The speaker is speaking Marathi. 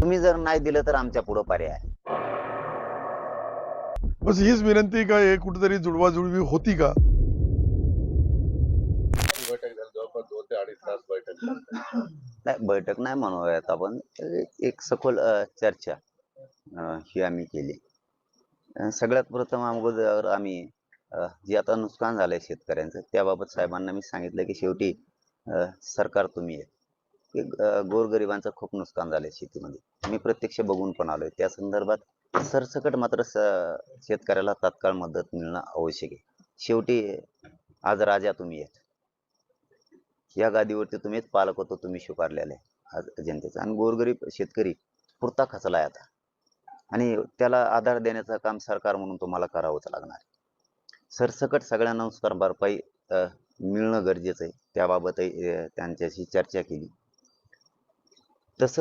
तुम्ही जर नाही दिलं तर आमच्या पुढं पर्याय आहे. बस हीच विनंती का हे कुठेतरी जुळवाजुळवी होती का बैठक झाली जवळपास दोन ते अडीच तास बैठक झाली. नाही बैठक नाही म्हणूयात आपण एक- एक सखोल अ, चर्चा अ, ही आम्ही केली अ, सगळ्यात प्रथम अगोदर आम्ही अ, जे आता नुकसान झालंय शेतकऱ्यांचं त्याबाबत साहेबांना मी सांगितलं की शेवटी अ, सरकार तुम्ही आहे की गोरगरिबांचं खूप नुकसान झालंय शेतीमध्ये. मी प्रत्यक्ष बघून पण आलोय. त्या संदर्भात सरसकट मात्र शेतकऱ्याला तात्काळ मदत मिळणं आवश्यक आहे. शेवटी आज राजा तुम्ही आहेत. या गादीवरती तुम्हीच पालक होतो तुम्ही स्वीकारलेले आज जनतेचा. आणि गोरगरीब शेतकरी पुरता खचलाय आता. आणि त्याला आधार देण्याचं काम सरकार म्हणून तुम्हाला करावंच लागणार सरसकट सगळ्यांना नुकसान भरपाई मिळणं गरजेचं आहे. त्याबाबतही त्यांच्याशी चर्चा केली. das